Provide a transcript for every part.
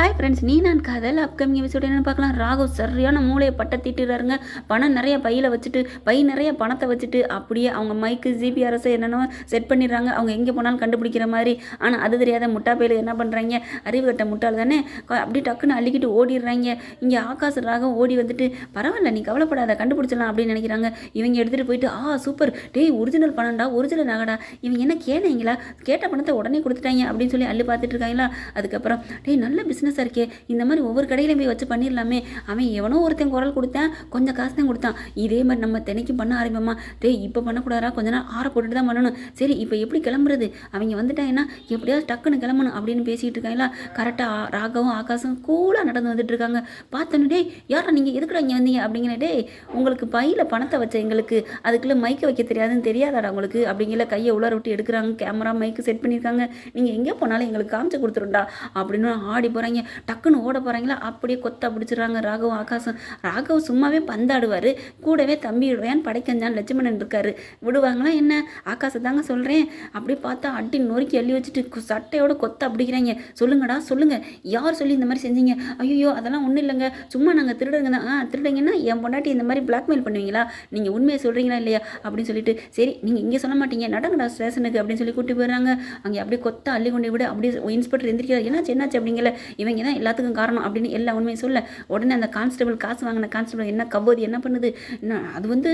Hi friends நீ நான் காதல். அப்கமிங் எபிசோட் என்னென்னு பார்க்கலாம். ராகவ் சரியான மூளையை பட்ட தீட்டுறாருங்க பணம் நிறைய பையில் வச்சுட்டு பை நிறைய பணத்தை வச்சுட்டு அப்படியே அவங்க மைக்கு ஜிபிஆர்எஸ் என்னென்னோ செட் பண்ணிடுறாங்க. அவங்க எங்கே போனாலும் கண்டுபிடிக்கிற மாதிரி. ஆனால் அது தெரியாத முட்டா பையில என்ன பண்ணுறாங்க அறிவு கட்ட முட்டால் தானே? அப்படியே டக்குன்னு அள்ளிக்கிட்டு ஓடிடுறாங்க. இங்கே ஆகாஷ் ராகம் ஓடி வந்துட்டு பரவாயில்ல நீ கவலைப்படாத கண்டுபிடிச்சலாம் அப்படின்னு நினைக்கிறாங்க. இவங்க எடுத்துகிட்டு போயிட்டு ஆ சூப்பர் டேய் ஒரிஜினல் பணம்டா ஒரிஜினல் நகடா. இவங்க என்ன கேனீங்களா கேட்ட பணத்தை உடனே கொடுத்துட்டாங்க அப்படின்னு சொல்லி அள்ளி பார்த்துட்டு இருக்காங்களா? அதுக்கப்புறம் டேய் நல்ல பிஸ்னஸ் பிஸ்னஸாக கே? இந்த மாதிரி ஒவ்வொரு கடையிலையும் போய் வச்சு பண்ணிடலாமே. அவன் எவனோ ஒருத்தன் குரல் கொடுத்தேன் கொஞ்சம் காசு தான் கொடுத்தான். இதே மாதிரி நம்ம தினைக்கும் பண்ண ஆரம்பிப்போமா? டேய் இப்போ பண்ணக்கூடாதா கொஞ்ச நாள் ஆற போட்டுட்டு தான் பண்ணணும். சரி இப்போ எப்படி கிளம்புறது? அவங்க வந்துட்டாங்கன்னா எப்படியாவது டக்குன்னு கிளம்பணும் அப்படின்னு பேசிகிட்டு இருக்காங்களா? கரெக்டாக ராகவும் ஆகாசும் கூலாக நடந்து வந்துட்டு இருக்காங்க. பார்த்தோன்னு டேய் யாரா நீங்கள் எதுக்குடா இங்கே வந்தீங்க? அப்படிங்கிற டேய் உங்களுக்கு பையில் பணத்தை வச்ச எங்களுக்கு. அதுக்குள்ளே மைக்கை வைக்க தெரியாதுன்னு தெரியாதாடா உங்களுக்கு? அப்படிங்கிற கையை உள்ளார விட்டு எடுக்கிறாங்க. கேமரா மைக்கு செட் பண்ணியிருக்காங்க. நீங்கள் எங்கே போனாலும் எங்களுக்கு காமிச்சு கொடுத்துருண்டா அப்படின்னு ஆடி போகிறாங்க டக்குன்னு ஓட போகிறாங்களா அப்படியே கொத்தா பிடிச்சிடுறாங்க ராகவ் ஆகாசம் ராகவ் சும்மாவே பந்தாடுவார். கூடவே தம்பி விடுவேன் படைக்கஞ்சான் லட்சுமணன் இருக்காரு. விடுவாங்களா என்ன? ஆகாசம் தாங்க சொல்கிறேன் அப்படியே பார்த்தா அட்டி நொறுக்கி அள்ளி வச்சுட்டு சட்டையோட கொத்த பிடிக்கிறாங்க. சொல்லுங்கடா சொல்லுங்க. யார் சொல்லி இந்த மாதிரி செஞ்சீங்க? ஐயோ அதெல்லாம் ஒன்றும் இல்லைங்க. சும்மா நாங்கள் திருடுங்க தான். ஆ திருடுங்கன்னா என் பொண்டாட்டி இந்த மாதிரி பிளாக்மெயில் பண்ணுவீங்களா? நீங்கள் உண்மையை சொல்கிறீங்களா இல்லையா? அப்படின்னு சொல்லிட்டு சரி நீங்கள் இங்கே சொல்ல மாட்டீங்க. நடங்கடா ஸ்டேஷனுக்கு அப்படின்னு சொல்லி கூட்டி போயிடுறாங்க. அங்கே அப்படியே கொத்த அள்ளி கொண்டு விட. அப்படியே இன்ஸ்பெக்டர் எந்திரிக்கிறார். என்னாச்சு என்னாச்சு அப்படிங்கல? இவங்க தான் எல்லாத்துக்கும் காரணம் அப்படின்னு எல்லா உண்மையும் சொல்ல உடனே அந்த கான்ஸ்டபிள் காசு வாங்கின கான்ஸ்டபிள் என்ன கபோது என்ன பண்ணுது? என்ன அது வந்து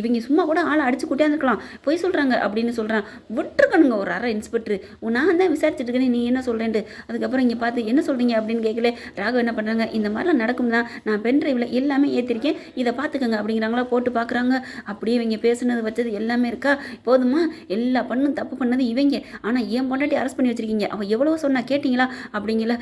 இவங்க சும்மா கூட ஆளை அடிச்சு கூட்டியாந்துருக்கலாம். பொய் சொல்கிறாங்க அப்படின்னு சொல்கிறான் விட்டுருக்கணுங்க ஒரு அரை இன்ஸ்பெக்டர் நான் தான் விசாரிச்சுட்டு இருக்கேன் நீ என்ன சொல்கிறேன்ட்டு அதுக்கப்புறம் இங்கே பார்த்து என்ன சொல்கிறீங்க அப்படின்னு கேட்கல. ராகவ் என்ன பண்ணுறாங்க இந்த மாதிரிலாம் நடக்கும் தான். நான் பென் டிரைவில் எல்லாமே ஏற்றிருக்கேன் இதை பார்த்துக்கங்க அப்படிங்கிறாங்களா? போட்டு பார்க்குறாங்க. அப்படியே இவங்க பேசுனது வச்சது எல்லாமே இருக்கா? போதுமா? எல்லா பண்ணும் தப்பு பண்ணது இவங்க. ஆனால் ஏன் பொண்டாட்டி அரெஸ்ட் பண்ணி வச்சிருக்கீங்க. அவள் எவ்வளோ சொன்னால் கேட்டிங்களா? அப்படிங்கல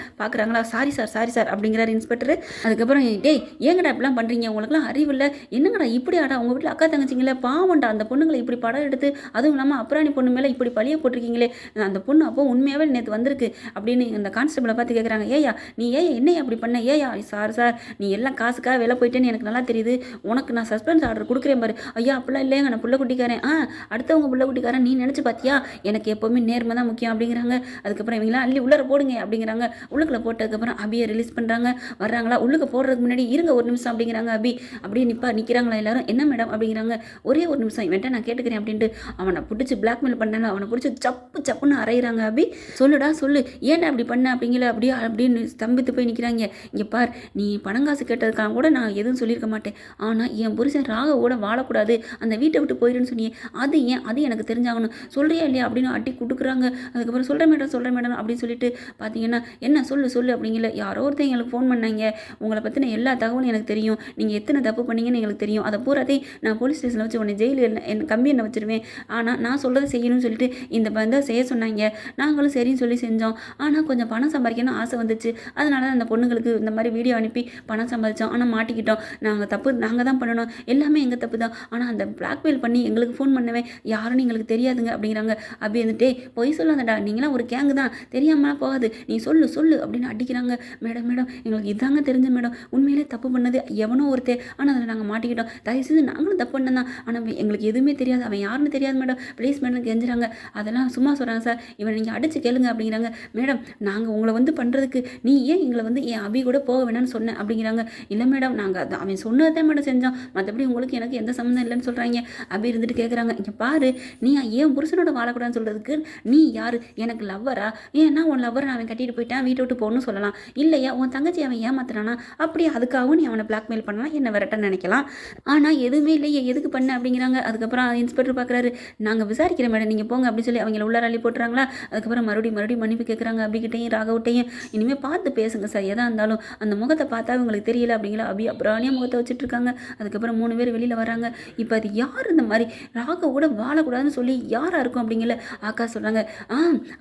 பார்க்குறாங்களா சாரி சார் சாரி சார் அப்படிங்கிறார் இன்ஸ்பெக்டர் அதுக்கப்புறம் டேய் ஏங்கடா இப்படிலாம் பண்ணுறீங்க உங்களுக்குலாம் அறிவு இல்லை. என்னங்கடா இப்படி ஆடா? உங்கள் வீட்டில் அக்கா தங்கச்சிங்களே பாவம்டா அந்த பொண்ணுங்களை இப்படி படம் எடுத்து அதுவும் இல்லாமல் அப்புறாணி பொண்ணு மேலே இப்படி பழிய போட்டிருக்கீங்களே. அந்த பொண்ணு அப்போ உண்மையாகவே நேற்று வந்திருக்கு அப்படின்னு அந்த கான்ஸ்டபிளை பார்த்து கேட்குறாங்க ஏயா நீ ஏயா என்னையா அப்படி பண்ண? ஏயா சார் சார் நீ எல்லாம் காசுக்காக வேலை போயிட்டேன்னு எனக்கு நல்லா தெரியுது. உனக்கு நான் சஸ்பென்ஸ் ஆர்டர் கொடுக்குறேன் பாரு. ஐயா அப்படிலாம் இல்லைங்க நான் புள்ள குட்டிக்காரன் ஆ அடுத்தவங்க புள்ள குட்டிக்காரன் நீ நினச்சி பார்த்தியா எனக்கு எப்போவுமே நேர்மை தான் முக்கியம் அப்படிங்கிறாங்க. அதுக்கப்புறம் இவங்களாம் அள்ளி உள்ளர போடுங்க அப்படிங்கிறாங்க. உள்ளுக்குள்ள போட்டதுக்கப்புறம் அபியை ரிலீஸ் பண்ணுறாங்க வர்றாங்களா? உள்ளுக்கு போடுறதுக்கு முன்னாடி இருங்க ஒரு நிமிஷம் அப்படிங்கிறாங்க அபி. அப்படியே நிற்பா நிற்கிறாங்களா எல்லாரும்? என்ன மேடம் அப்படிங்கிறாங்க? ஒரே ஒரு நிமிஷம் இவன்ட்ட நான் கேட்டுக்கிறேன் அப்படின்ட்டு அவனை பிடிச்சி பிளாக்மெயில் பண்ணாங்க. அவனை பிடிச்சி சப்பு சப்புன்னு அரைகிறாங்க அபி. சொல்லுடா சொல்லு. ஏன்டா அப்படி பண்ண அப்படிங்கிற அப்படியே அப்படின்னு ஸ்தம்பித்து போய் நிற்கிறாங்க இங்கே பார் நீ பணங்காசு கேட்டதுக்காக கூட நான் எதுவும் சொல்லியிருக்க மாட்டேன். ஆனால் என் புருஷன் ராகவோட வாழக்கூடாது. அந்த வீட்டை விட்டு போயிடுன்னு சொன்னியே. அது ஏன்? அது எனக்கு தெரிஞ்சாகணும். சொல்கிறியா இல்லையா அப்படின்னு அட்டி கொடுக்குறாங்க. அதுக்கப்புறம் சொல்கிறேன் மேடம் சொல்கிறேன் மேடம் அப்படின்னு சொல்லிட்டு பார்த்தீங்கன்னா என்ன சொல்லு சொல்லு அப்படிங்கல. யாரோ ஒருத்தன் எங்களுக்கு ஃபோன் பண்ணாங்க. உங்களை பற்றின எல்லா தகவலும் எனக்கு தெரியும். நீங்கள் எத்தனை தப்பு பண்ணீங்கன்னு எங்களுக்கு தெரியும். அதை பூராத்தையும் நான் போலீஸ் ஸ்டேஷனில் வச்சு உன்னை ஜெயிலில் என் கம்பி என்ன வச்சுருவேன். ஆனால் நான் சொல்கிறத செய்யணும்னு சொல்லிட்டு இந்த பந்த செய்ய சொன்னாங்க. நாங்களும் சரின்னு சொல்லி செஞ்சோம். ஆனால் கொஞ்சம் பணம் சம்பாதிக்கணும்னு ஆசை வந்துச்சு. அதனால தான் அந்த பொண்ணுங்களுக்கு இந்த மாதிரி வீடியோ அனுப்பி பணம் சம்பாதிச்சோம். ஆனால் மாட்டிக்கிட்டோம். நாங்கள் தப்பு நாங்கள் தான் பண்ணணும். எல்லாமே எங்கள் தப்பு தான். ஆனால் அந்த பிளாக்மெயில் பண்ணி எங்களுக்கு ஃபோன் பண்ணுவேன். யாருன்னு எங்களுக்கு தெரியாதுங்க அப்படிங்கிறாங்க. அப்படி வந்துட்டே பொய் சொல்லாதடா. நீங்களாம் ஒரு கேங்கு தான். தெரியாமலாம் போகாது. நீ சொல்லு சொல்லு அப்படின்னு அடிக்கிறாங்க. மேடம் மேடம் எங்களுக்கு இதாங்க தெரிஞ்ச மேடம். உண்மையிலே தப்பு பண்ணது எவனோ ஒருத்தே ஆனால் அதில் நாங்கள் மாட்டிக்கிட்டோம். தயவு செஞ்சு நாங்களும் தப்பு பண்ணதான் தான். ஆனால் எங்களுக்கு எதுவுமே தெரியாது. அவன் யாருன்னு தெரியாது மேடம். Please madam கெஞ்சுறாங்க. அதெல்லாம் சும்மா சொல்கிறாங்க சார் இவன் நீங்கள் அடிச்சு கேளுங்க அப்படிங்கிறாங்க. மேடம் நாங்கள் உங்களை வந்து பண்ணுறதுக்கு நீ ஏன் எங்களை வந்து என் அபி கூட போக வேணாம்னு சொன்னேன் அப்படிங்கிறாங்க. இல்லை மேடம் நாங்கள் அது அவன் சொன்னதான் மேடம் செஞ்சோம். மற்றபடி உங்களுக்கு எனக்கு எந்த சம்மந்தம் இல்லைன்னு சொல்கிறாங்க அபி இருந்துட்டு கேட்குறாங்க இங்கே பாரு நீ ஏன் புருஷனோட வாழக்கூடாதுன்னு சொல்கிறதுக்கு நீ யார்? எனக்கு லவ்வரா ஏன்னா உன் லவ்வரை அவன் கட்டிட்டு போயிட்டான். வீட்டை விட்டு போகணும். போகணும்னு சொல்லலாம். இல்லையா? உன் தங்கச்சி அவன் ஏமாத்துறானா? அப்படியே? அதுக்காகவும் நீ அவனை பிளாக்மெயில் பண்ணலாம். என்ன விரட்ட நினைக்கலாம். ஆனால் எதுவுமே இல்லையே. எதுக்கு பண்ண? அப்படிங்கிறாங்க. அதுக்கப்புறம் இன்ஸ்பெக்டர் பார்க்குறாரு நாங்கள் விசாரிக்கிறேன் மேடம். நீங்கள் போங்க அப்படின்னு சொல்லி அவங்கள உள்ளார அள்ளி போட்டுறாங்களா? அதுக்கப்புறம் மறுபடியும் மறுபடியும் மன்னிப்பு கேட்குறாங்க அபிகிட்டையும் ராகவட்டையும். இனிமேல் பார்த்து பேசுங்க. சார் எதாக இருந்தாலும் அந்த முகத்தை பார்த்தா உங்களுக்கு தெரியல அப்படிங்களா? அபி அப்புறம் முகத்தை வச்சுட்டு இருக்காங்க அதுக்கப்புறம் மூணு பேர் வெளியில் வராங்க. இப்போ அது யார் இந்த மாதிரி? ராகவோட வாழக்கூடாதுன்னு சொல்லி யாராக இருக்கும் அப்படிங்கல? ஆக்கா சொல்கிறாங்க ஆ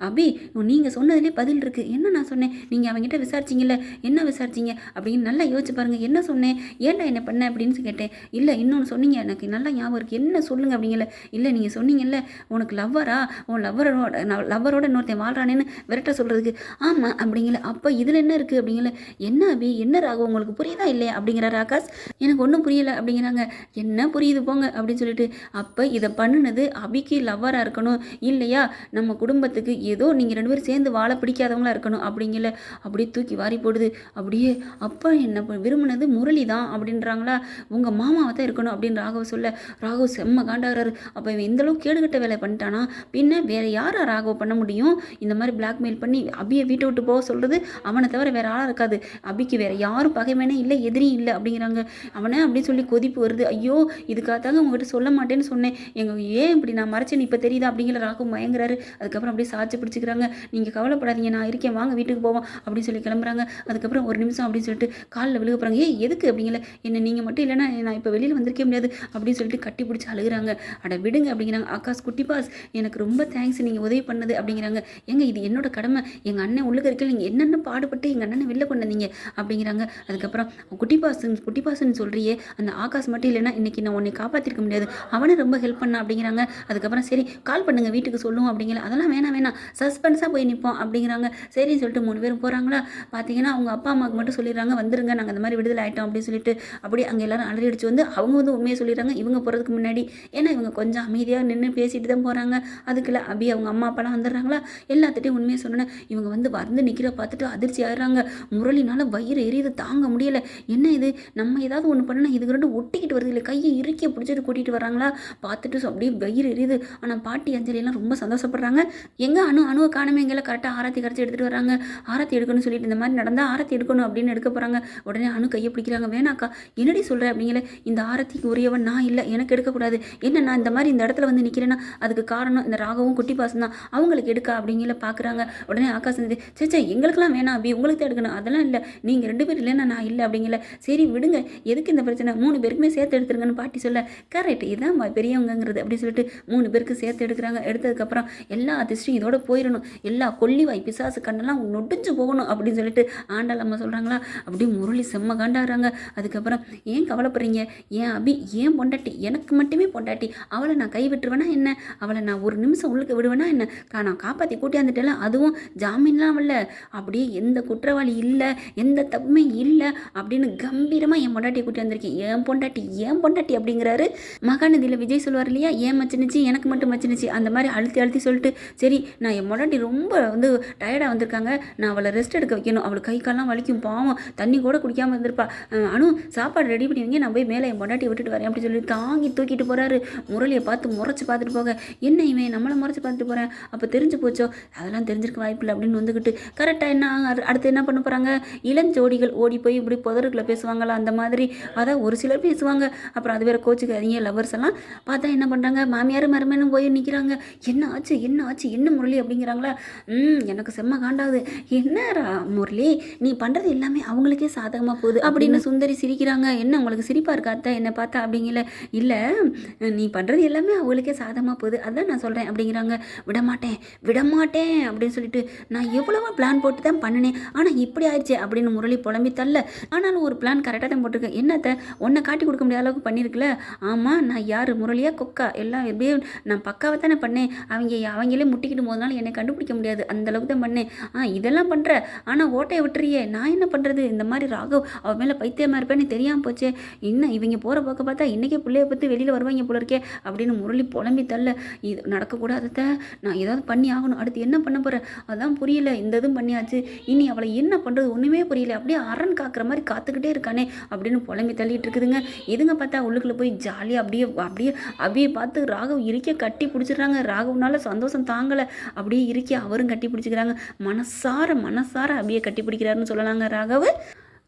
அபி நீங்கள் சொன்னதுலேயே பதில் இருக்குது என்ன நான் சொன்னேன்? நீங்கள் நீங்கள் அவங்ககிட்ட விசாரிச்சிங்கல்ல? என்ன விசாரிச்சீங்க? அப்படின்னு நல்லா யோசிச்சு பாருங்கள் என்ன சொன்னேன்? ஏன்டா என்ன பண்ண? அப்படின்னு கேட்டேன். இல்லை இன்னொன்று சொன்னீங்க. எனக்கு நல்லா ஞாபகம் இருக்குது என்ன சொல்லுங்கள் அப்படிங்கல. இல்லை நீங்கள் சொன்னீங்கல்ல உனக்கு லவ்வரா உன் லவ்வரோட லவ்வரோட இன்னொருத்தன் வாழ்கிறானேன்னு விரட்ட சொல்கிறதுக்கு ஆமாம் அப்படிங்கல. அப்போ இதில் என்ன இருக்குது அப்படிங்கல. என்ன அபி? என்ன ராகம் உங்களுக்கு புரியுதா இல்லையா? அப்படிங்கிறார் ஆகாஷ். எனக்கு ஒன்றும் புரியலை அப்படிங்கிறாங்க. என்ன புரியுது போங்க அப்படின்னு சொல்லிட்டு. அப்போ இதை பண்ணுனது அபிக்கு லவ்வராக இருக்கணும். இல்லையா? நம்ம குடும்பத்துக்கு ஏதோ நீங்கள் ரெண்டு பேரும் சேர்ந்து வாழ பிடிக்காதவங்களா இருக்கணும் அப்படிங்கல. அப்படியே தூக்கி வாரி போடுது. அப்படியே அப்பா என்ன விரும்பினது முரளி தான் அப்படின்றாங்களா? உங்கள் மாமாவை தான் இருக்கணும் அப்படின்னு ராகவ சொல்ல ராகவ் செம்ம காண்டாகிறாரு. அப்போ இவன் இந்தளவுக்கு கேடுகட்ட வேலை பண்ணிட்டானா? பின்ன வேற யாரை ராகவ் பண்ண முடியும்? இந்த மாதிரி பிளாக்மெயில் பண்ணி அபியை வீட்டை விட்டு போக சொல்கிறது அவனை தவிர வேற ஆளாக இருக்காது. அபிக்கு வேற யாரும் பகைவனே இல்லை எதிரியும் இல்லை அப்படிங்கிறாங்க. அவனே அப்படின்னு சொல்லி கொதிப்பு வருது. ஐயோ இதுக்காகத்தாங்க உங்ககிட்ட சொல்ல மாட்டேன்னு சொன்னேன். எங்க ஏன் இப்படி நான் மறைச்சேன்னு இப்போ தெரியுதா? அப்படிங்கிற ராகவ் மயங்குறாரு. அதுக்கப்புறம் அப்படியே சாட்சி பிடிச்சிக்கிறாங்க. நீங்கள் கவலைப்படாதீங்க. நான் இருக்கேன். வாங்க வீட்டுக்கு போவோம். அப்படின்னு சொல்லி கிளம்புறாங்க. அதுக்கப்புறம் ஒரு நிமிஷம் அப்படின்னு சொல்லிட்டு காலில் விழுக போகிறாங்க ஏ எதுக்கு அப்படிங்கல? என்ன நீங்கள் மட்டும் இல்லைன்னா நான் இப்போ வெளியில் வந்திருக்கே முடியாது. அப்படின்னு சொல்லிட்டு கட்டி பிடிச்சி அழுகுறாங்க. அட விடுங்க அப்படிங்கிறாங்க. ஆகாஷ் குட்டி பாஸ் எனக்கு ரொம்ப தேங்க்ஸ் நீங்கள் உதவி பண்ணது அப்படிங்கிறாங்க. ஏங்க இது என்னோட கடமை. எங்கள் அண்ணன் உள்ளுக்கு இருக்க நீங்கள் என்னென்ன பாடுபட்டு எங்கள் அண்ணனை வெளில கொண்டு வந்தீங்க? அப்படிங்கிறாங்க. அதுக்கப்புறம் குட்டி பாசன் குட்டி பாசன் சொல்கிறியே அந்த ஆகாஷ் மட்டும் இல்லைன்னா இன்றைக்கி நான் உன்னை காப்பாற்றிருக்க முடியாது. அவனை ரொம்ப ஹெல்ப் பண்ண அப்படிங்கிறாங்க. அதுக்கப்புறம் சரி கால் பண்ணுங்கள் வீட்டுக்கு சொல்லுவோம் அப்படிங்கிற அதெல்லாம் வேணாம் வேணாம். சஸ்பென்ஸாக போய் நிற்போம் அப்படிங்கிறாங்க. சரின்னு சொல்லிட்டு மூணு பேரும் போகிறாங்களா பார்த்தீங்கன்னா அவங்க அப்பா அம்மாவுக்கு மட்டும் சொல்லிடுறாங்க வந்துருங்க நாங்கள் அந்த மாதிரி விடுதலை ஆகிட்டோம் அப்படின்னு சொல்லிட்டு அப்படியே அங்கே எல்லாரும் அலறி அடிச்சு வந்து அவங்க வந்து உண்மையை சொல்லிடுறாங்க இவங்க போகிறதுக்கு முன்னாடி ஏன்னா இவங்க கொஞ்சம் அமைதியாக நின்று பேசிட்டு தான் போகிறாங்க அதுக்குள்ள அபி அவங்க அம்மா அப்பாலாம் வந்துடுறாங்களா? எல்லாத்துட்டையும் உண்மையை சொன்னேன் இவங்க வந்து வந்து நிற்கிற பார்த்துட்டு அதிர்ச்சி ஆகிறாங்க முரளினால் வயிறு எரியுது தாங்க முடியலை. என்ன இது? நம்ம ஏதாவது ஒன்று பண்ணனா இதுக்கு ரெண்டு ஒட்டிக்கிட்டு வருது இல்லை கையை இறுக்கிய பிடிச்சிட்டு கூட்டிகிட்டு வராங்களா பார்த்துட்டு அப்படியே வயிறு எரியுது. ஆனால் பாட்டி அஞ்சலி எல்லாம் ரொம்ப சந்தோஷப்படுறாங்க. எங்கே அணு அணுவை காணமே எங்கெல்லாம் கரெக்டாக ஆராத்தி கரைச்சி எடுத்துகிட்டு வராங்க ஆராத்தி எடுக்கணும்னு சொல்லிட்டு இந்த மாதிரி நடந்தால் ஆரத்தி எடுக்கணும் அப்படின்னு எடுக்க போகிறாங்க உடனே அணு கையை பிடிக்கிறாங்க. வேணாக்கா என்னடி சொல்கிற அப்படிங்கிற இந்த ஆரத்திக்கு உரியவன் நான் இல்லை. எனக்கு எடுக்கக்கூடாது. என்ன நான் இந்த மாதிரி இந்த இடத்துல வந்து நிற்கிறேன்னா அதுக்கு காரணம் இந்த ராகவும் குட்டி பாசம் தான். அவங்களுக்கு எடுக்க அப்படிங்கிற பார்க்குறாங்க உடனே ஆகாஷ் வந்து சே சே எங்களுக்கெல்லாம் வேணாம் அப்படி உங்களுக்கு தான் எடுக்கணும். அதெல்லாம் இல்லை. நீங்கள் ரெண்டு பேர் இல்லைன்னா நான் இல்லை அப்படிங்கல. சரி விடுங்க. எதுக்கு இந்த பிரச்சனை? மூணு பேருக்குமே சேர்த்து எடுத்துருங்கன்னு பாட்டி சொல்ல. கரெக்ட். இதான் பெரியவங்கிறது பெரியவங்கங்கிறது அப்படி சொல்லிட்டு மூணு பேருக்கு சேர்த்து எடுக்கிறாங்க. எடுத்ததுக்கப்புறம் எல்லா அதிர்ஷ்டம் இதோட போயிடணும் எல்லா கொல்லி வாய் பிசாசு கண்ணெல்லாம் நொடிஞ்சு போகணும் அப்படின்னு சொல்லிட்டு ஆண்டாள் அம்மா சொல்கிறாங்களா அப்படியே முரளி செம்ம காண்டாடுறாங்க. அதுக்கப்புறம் ஏன் கவலைப்படுறீங்க? ஏன் அபி? ஏன் பொண்டாட்டி? எனக்கு மட்டுமே பொண்டாட்டி. அவளை நான் கை விட்டுருவேனா என்ன? அவளை நான் ஒரு நிமிஷம் உள்ளுக்கு விடுவேனா என்ன? கா நான் காப்பாற்றி கூட்டியாந்துட்டேல அதுவும் ஜாமீன்லாம் வரல அப்படியே எந்த குற்றவாளி இல்லை எந்த தப்புமே இல்லை அப்படின்னு கம்பீரமாக என் பொண்டாட்டியை கூட்டி வந்திருக்கேன். என் பொண்டாட்டி? ஏன் பொண்டாட்டி? அப்படிங்கிறாரு. மகாநதியில் விஜய் சொல்லுவார் இல்லையா? ஏன் மச்சினுச்சு? எனக்கு மட்டும் மச்சினுச்சு. அந்த மாதிரி அழுத்தி அழுத்தி சொல்லிட்டு சரி நான் என் பொண்டாட்டி ரொம்ப வந்து டயர்டாக வந்திருக்காங்க. நான் அவளை ரெஸ்ட் எடுக்க வைக்கணும். அவளுக்கு கை கால்லாம் வலிக்கும். பாவம். தண்ணி கூட குடிக்காமல் இருந்திருப்பா. அனு சாப்பாடு ரெடி பண்ணி வைங்க நான் போய் மேலே என் பொண்டாட்டி விட்டுட்டு வரேன் அப்படி சொல்லி தாங்கி தூக்கிட்டு போகிறாரு முரளியை பார்த்து முறைச்சி பார்த்துட்டு போக. என்ன இவன்? நம்மளை முறைச்சி பார்த்துட்டு போகிறேன் அப்போ தெரிஞ்சு போச்சோ? அதெல்லாம் தெரிஞ்சிருக்க வாய்ப்பில்லை அப்படின்னு வந்துக்கிட்டு கரெக்டாக என்ன அடுத்து என்ன பண்ண போகிறாங்க இளஞ்சோடிகள் ஓடி போய் இப்படி புதருக்குள்ளே பேசுவாங்களா? அந்த மாதிரி. அதான் ஒரு சிலர் பேசுவாங்க. அப்புறம் அது வேற கோச்சுக்காதீங்க லவர்ஸ் எல்லாம். பார்த்தா என்ன பண்ணுறாங்க மாமியார் மருமனும் போய் நிற்கிறாங்க என்ன ஆச்சு? என்ன ஆச்சு? என்ன முரளி அப்படிங்கிறாங்களா? ம் எனக்கு செம்ம காண்டாகுது என்ன முரளி? நீ பண்ணுறது எல்லாமே அவங்களுக்கே சாதகமாக போகுது. அப்படின்னு சுந்தரி சிரிக்கிறாங்க. என்ன உங்களுக்கு சிரிப்பாக இருக்கா அத்தை? என்னை பார்த்தா அப்படிங்கல. இல்லை நீ பண்ணுறது எல்லாமே அவங்களுக்கே சாதகமாக போகுது. அதான் நான் சொல்கிறேன் அப்படிங்கிறாங்க. விடமாட்டேன் விடமாட்டேன் அப்படின்னு சொல்லிட்டு நான் எவ்வளவோ பிளான் போட்டு தான் பண்ணினேன். ஆனால் இப்படி ஆயிடுச்சு அப்படின்னு முரளி புலம்பி தள்ள. ஆனாலும் ஒரு பிளான் கரெக்டாக தான் போட்டிருக்கேன். என்னத்த உன்னை காட்டி கொடுக்க முடியாத அளவுக்கு பண்ணியிருக்கல ஆமாம் நான் யார்? முரளியா கொக்கா? எல்லாம் எப்படியே நான் பக்காவை தானே பண்ணேன். அவங்க அவங்களே முட்டிக்கிட்டு போதனால என்னை கண்டுபிடிக்க முடியாது. அந்த அளவுக்கு தான் பண்ணேன். ஆ இதெல்லாம் பண்ணுற ஆனால் ஓட்டையை விட்டுறியே. நான் என்ன பண்ணுறது இந்த மாதிரி ராகவ் அவன் மேலே பைத்தியமாக இருப்பேன்னு தெரியாமல் போச்சே. இன்னும் இவங்க போகிற பக்கம் பார்த்தா இன்றைக்கே பிள்ளைய பற்றி வெளியில் வருவாங்க போல இருக்கே அப்படின்னு முரளி புலம்பி தள்ள. இது நடக்கக்கூடாதத நான் ஏதாவது பண்ணி ஆகணும். அடுத்து என்ன பண்ண போகிறேன் அதான் புரியல. இந்த இதுவும் பண்ணியாச்சு. இனி அவளை என்ன பண்ணுறது ஒன்றுமே புரியல. அப்படியே அரண் காக்கிற மாதிரி காத்துக்கிட்டே இருக்கானே அப்படின்னு புலம்பி தள்ளிட்டு இருக்குதுங்க. இதுங்க பார்த்தா உள்ளுக்குள்ளே போய் ஜாலியாக அப்படியே அப்படியே அப்படியே பார்த்து ராகவ் இருக்க கட்டி பிடிச்சிடுறாங்க. ராகவ்னால சந்தோஷம் தாங்கலை. அப்படியே இருக்க அவரும் கட்டி பிடிச்சிக்கிறாங்க. மனசார மனசார அபியை கட்டி பிடிக்கிறாருன்னு சொல்லலாங்க ராகவ்.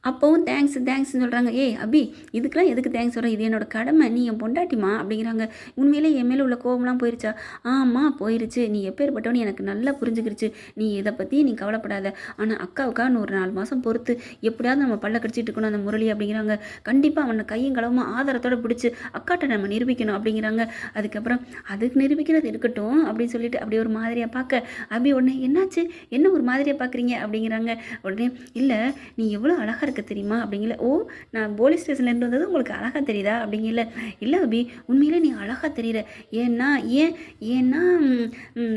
அப்போவும் தேங்க்ஸ் தேங்க்ஸ்னு சொல்கிறாங்க ஏய் அபி இதுக்கெல்லாம் எதுக்கு தேங்க்ஸ் சொல்கிறேன் இது என்னோட கடமை. நீ என் பொண்டாட்டிமா அப்படிங்கிறாங்க. உண்மையிலே என் மேலே உள்ள கோபம்லாம் போயிருச்சா? ஆமாம் போயிருச்சு. நீ எப்பேற்பட்டவனு எனக்கு நல்லா புரிஞ்சுக்கிருச்சு. நீ இதை பற்றி நீ கவலைப்படாத. ஆனால் அக்காவுக்கா ஒரு நாலு மாதம் பொறுத்து எப்படியாவது நம்ம பல்ல கடிச்சிட்டு இருக்கணும் அந்த முரளி அப்படிங்கிறாங்க. கண்டிப்பாக அவனை கையும் களவுமா ஆதாரத்தோட பிடிச்சி அக்காட்ட நம்ம நிரூபிக்கணும் அப்படிங்கிறாங்க. அதுக்கப்புறம் அதுக்கு நிரூபிக்கிறது இருக்கட்டும் அப்படின்னு சொல்லிட்டு அப்படியே ஒரு மாதிரியாக பார்க்க. அபி உடனே என்னாச்சு? என்ன ஒரு மாதிரியாக பார்க்குறீங்க? அப்படிங்கிறாங்க. உடனே இல்லை நீ எவ்வளோ அழகாக இருக்க தெரியுமா? அப்படிங்கல ஓ நான் போலீஸ் ஸ்டேஷன்லேருந்து வந்தது உங்களுக்கு அழகாக தெரியுதா? அப்படிங்கல இல்லை அபி உண்மையிலே நீ அழகாக தெரியுற. ஏன்னா ஏன் ஏன்னா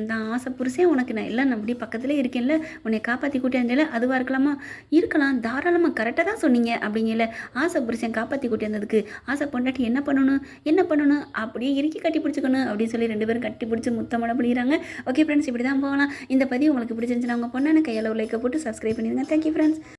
நான் ஆசை புருஷன் உனக்கு நான் எல்லாம் நான் அப்படியே பக்கத்துலேயே இருக்கேன்ல. உன்னை காப்பாற்றி கூட்டியாந்தேல அதுவாக இருக்கலாமா? இருக்கலாம் தாராளமாக கரெக்டாக தான் சொன்னீங்க. அப்படிங்கல ஆசை புருஷன் காப்பாற்றி கூட்டியிருந்ததுக்கு ஆசை பொண்டாட்டி என்ன பண்ணணும் என்ன பண்ணணும்? அப்படியே இறுக்கி கட்டி பிடிச்சிக்கணும் அப்படின்னு சொல்லி ரெண்டு பேரும் கட்டி பிடிச்சி முத்தமட பிடிக்கிறாங்க. ஓகே ஃப்ரெண்ட்ஸ் இப்படி தான் போகலாம். இந்த பதிவு உங்களுக்கு பிடிச்சிருந்துச்சுன்னா உங்கள் பொண்ணான கையில் லைக்கை போட்டு சப்ஸ்கிரைப் பண்ணிடுங்க. Thank you friends